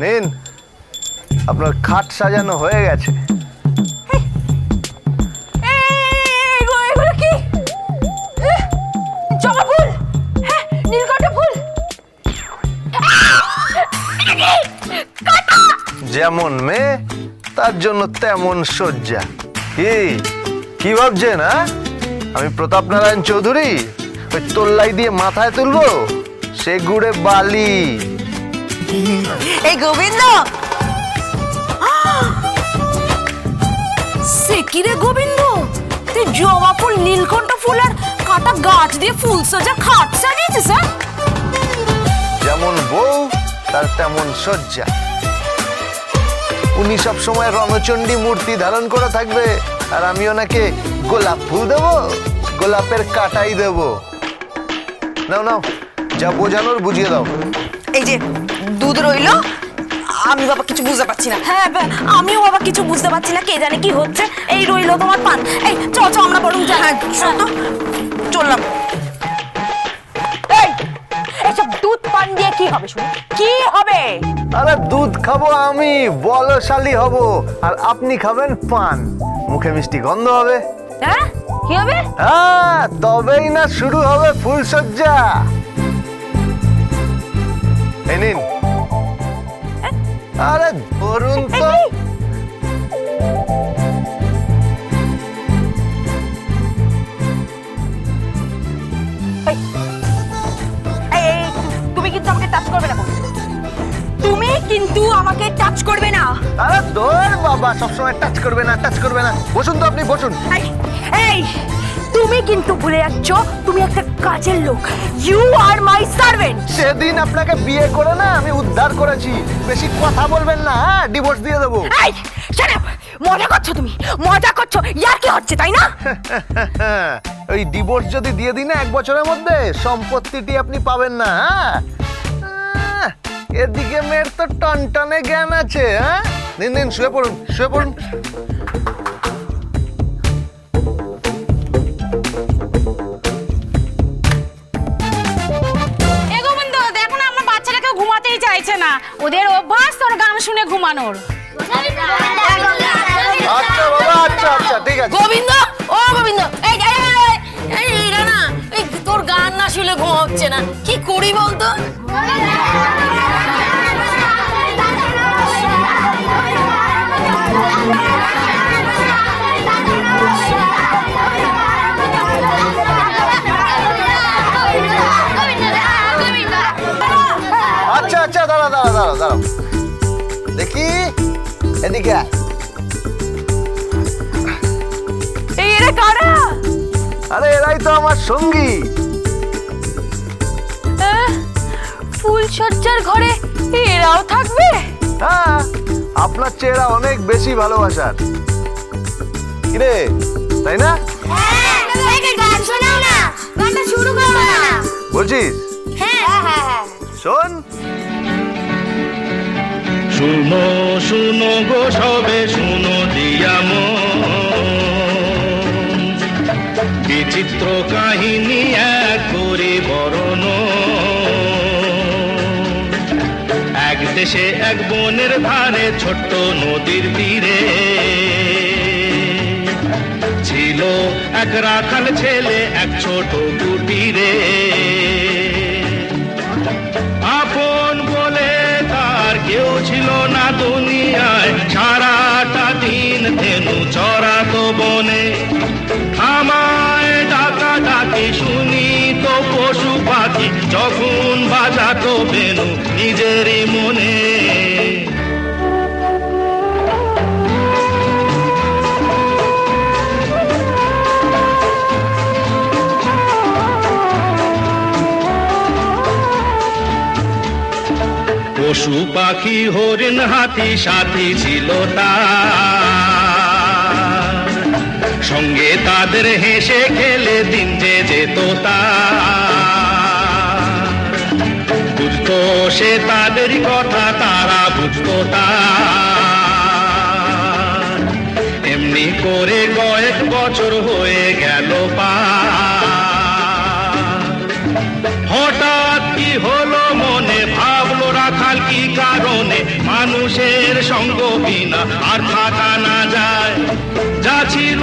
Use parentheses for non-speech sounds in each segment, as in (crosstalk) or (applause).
নিন আপনার খাট সাজানো হয়ে গেছে। যেমন মেয়ে তার জন্য তেমন শয্যা। কি? কি ভাবছেন হ্যাঁ? আমি প্রতাপ নারায়ণ চৌধুরী? ওই তোল্লাই দিয়ে মাথায় তুলবো সে গুড়ে বালি। এই গোবিন্দ! সে কি রে গোবিন্দ? তুই জবা ফুল নীলকণ্ঠ ফুল আর কাটা গাছ দিয়ে ফুল সজা খাট সাজিয়েছিস হ্যাঁ? যেমন বউ তার তেমন সজ্জা উনি সব সময় রণচণ্ডী মূর্তি ধারণ করে থাকবে আর আমি ওনাকে গোলাপ ফুল দেবো গোলাপের কাটাই দেব। নাও নাও। যা বোঝানোর বুঝিয়ে দাও। এই যে দুধ রইল আমি বাবা কিছু বুঝতে পারছি না। হ্যাঁ আমিও বাবা কিছু বুঝতে পারছি না কে জানে কি হচ্ছে। এই রইল তোমার পান। এই চ চ আমরা বরং যাই। হ্যাঁ শোন তো। চললাম। এই এসব দুধ পান দিয়ে কি হবে শুনি? কি হবে? আরে দুধ খাব আমি বলশালী হব। আর আপনি খাবেন পান। মুখে মিষ্টি গন্ধ হবে। হ্যাঁ? কি হবে? হ্যাঁ তবেই না শুরু হবে ফুলসজ্জা এই নিন। আরে ধরুন তো। তুমি কিন্তু আমাকে টাচ করবে না। তুমি কিন্তু আমাকে টাচ করবে না। আরে দৌড় বাবা সবসময় টাচ করবে না টাচ করবে না। বসুন তো আপনি বসুন। এই, তুমি কিন্তু ভুলে যাচ্ছ তুমি একটা কাজের লোক। ইউ আর মাই সার্ভেন্ট সেদিন আপনাকে বিয়ে করে না আমি উদ্ধার করেছি। বেশি কথা বলবেন না হ্যাঁ? ডিভোর্স দিয়ে দেবো। এই shut up! মজা করছ তুমি? মজা করছ? ইয়ার কি হচ্ছে তাই না? (laughs) ওই ডিভোর্স যদি দিয়ে দিই না এক বছরের মধ্যে সম্পত্তিটি আপনি পাবেন না হ্যাঁ? আহ, এদিকে মেয়ের তো টনটনে জ্ঞান আছে হ্যাঁ? নিন নিন শুয়ে পড়ুন শুয়ে পড়ুন। না ওদের অভ্যাস তোর গান শুনে ঘুমানোর। আচ্ছা বাবা আচ্ছা আচ্ছা ঠিক আছে। গোবিন্দ ও গোবিন্দ এই এই, এই, এই, এই এটা না এই তোর গান না শুনে ঘুম হচ্ছে না। কি করি বলতো? এদিকে। এই এরা কারা? আরে এরাই তো আমার সঙ্গী। ফুলসজ্জার ঘরে এরাও থাকবে? হ্যাঁ আপনার চেহারা অনেক বেশি ভালোবাসার। কিরে তাই না? বলছিস? শোন শুনো শুনো গো, সবে শুনো দিয়াম বিচিত্র কাহিনী এক করে বরণ। এক দেশে এক বনের ধারে ছোট্ট নদীর তীরে। ছিল এক রাখাল ছেলে, এক ছোট কুটিরে। আপন ছিল না দুনিয়ায়, সারাটা দিন ধেনু চড়াতো বনে। আমায় ডাকা ডাকি শুনি তো পশু পাখি, যখন বাজাতো বেনু নিজেরই মনে। পশু পাখি, হরিণ, হাতি, সাথী ছিল তার। সঙ্গে তাদের হেসে খেলে দিন যে যেত বুঝতো সে তাদের কথা তারা বুঝতো এমনি করে কয়েক বছর হয়ে গেল পা হঠাৎ কি কারণে মানুষের সঙ্গ বিনা আর থাকা না যায়। যা ছিল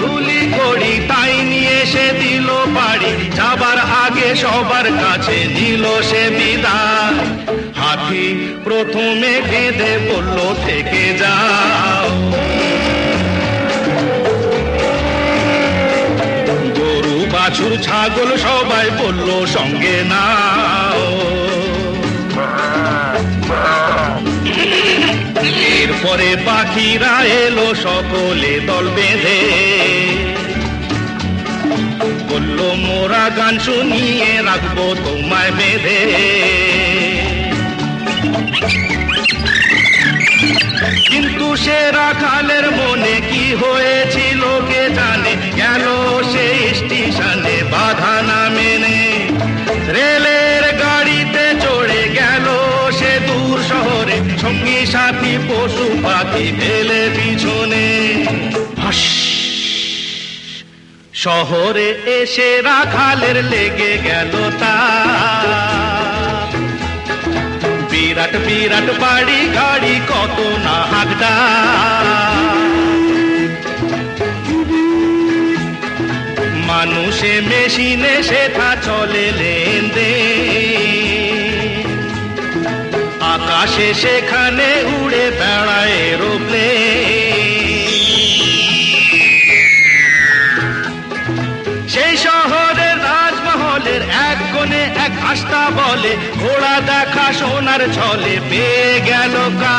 ধুলি করি তাই নিয়ে সে দিল বাড়ি। যাবার আগে সবার কাছে দিল সে বিদায়। হাতি প্রথমে কেঁদে বলল, থেকে যাও। গরু, বাছুর, ছাগল সবাই বলল, সঙ্গে নাও। এরপরে পাখিরা এলো সকলে দল বেঁধে। বলল, মোরা গান শুনিয়ে রাখব তোমায় বেঁধে। কিন্তু সে রাখালের মনে কি হয়েছিল কে জানে? গেল সে স্টেশনে বাধা না মেনে। রেলের পশু পাখি ফেলে পিছনে। শহরে এসে রাখালের লেগে গেল তা। বিরাট বিরাট বাড়ি গাড়ি কত না হাগডা মানুষে মেশিনে সেটা চলে লেনদে আকাশে সেখানে উড়ে বেড়ায় রোপলে সেই শহরের রাজমহলের এক কোণে এক আস্থা বলে ঘোড়া দেখা সোনার ছলে পেয়ে গেল কাজ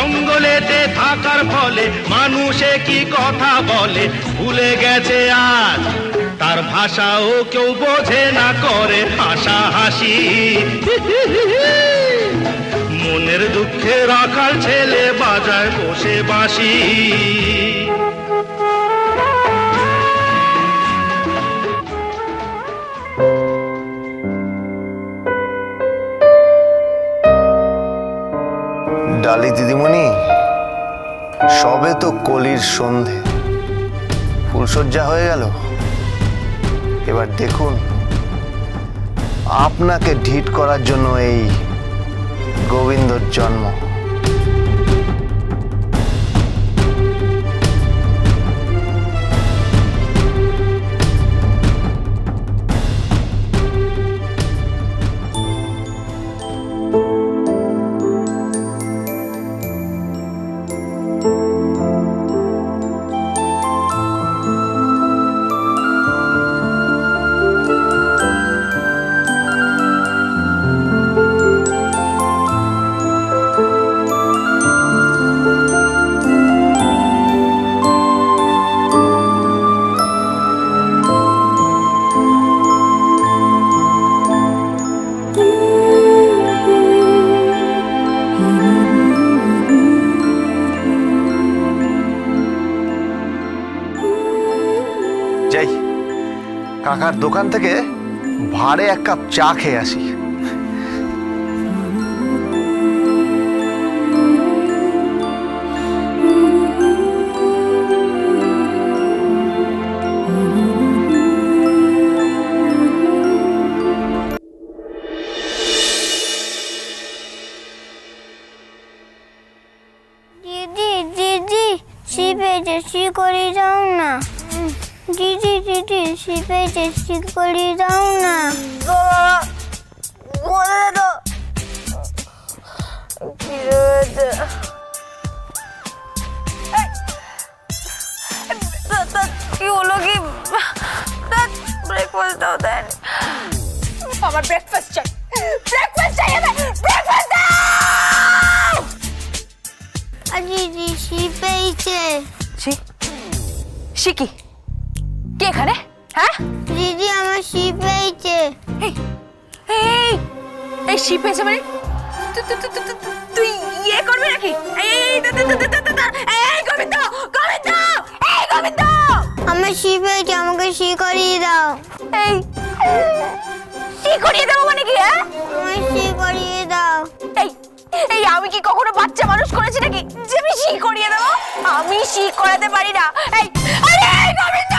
জঙ্গলেতে থাকার ফলে মানুষে কি কথা বলে? ভুলে গেছে আজ, তার ভাষাও কেউ বোঝে না করে হাসা হাসি। মনের দুঃখে রাখার ছেলে বাজায় বসে বাসি সবে তো কলির সন্ধে। ফুলসজ্জা হয়ে গেল। এবার দেখুন, আপনাকে ঢিট করার জন্য এই গোবিন্দর জন্ম। যাই, কাকার দোকান থেকে ভাড়ে এক কাপ চা খেয়ে আসি। দিদি দিদি শিপেছে শি করে দাও না। দিদি দিদি শিপেছে শি করে দাও না কি হলো কি ব্রেকফাস্ট দাও দেন আমার ব্রেকফাস্ট চাই। ব্রেকফাস্ট চাই আমার ব্রেকফাস্ট দাও! দিদি শিপেছে সি সি কি কে এখানে? হ্যাঁ? দিদি আমার শিপেছে এই এই এই শিপ এসে মানে? তুই ইয়ে করবি নাকি? এই এই গোবিন্দ গোবিন্দ এই গোবিন্দ! আমার শিপেছে আমাকে শি করিয়ে দাও। এই কি করিয়ে দেবো মানে কি হ্যাঁ? আমার শি করিয়ে দাও। এই এই আমি কি কখনো বাচ্চা মানুষ করেছি নাকি? যে আমি শি করিয়ে দেবো আমি শি করাতে পারি না। এই আরে গোবিন্দ!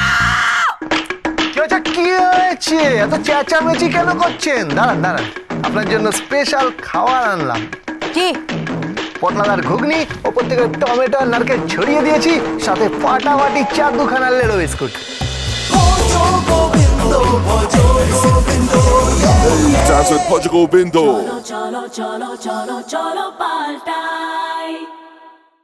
কি হয়েছে কি হয়েছে? এত চেঁচামেচি কেন করছেন? দাঁড়ান দাঁড়ান। আপনার জন্য স্পেশাল খাবার আনলাম। কি? পটলাদার ঘুগনি ওপর থেকে টমেটো আর নারকেল ছড়িয়ে দিয়েছি সাথে ফাটাফাটি চার দুখানা লেড়ো biscuit. Dance with Portugal Bindo. cholo, cholo, cholo, cholo, paltai.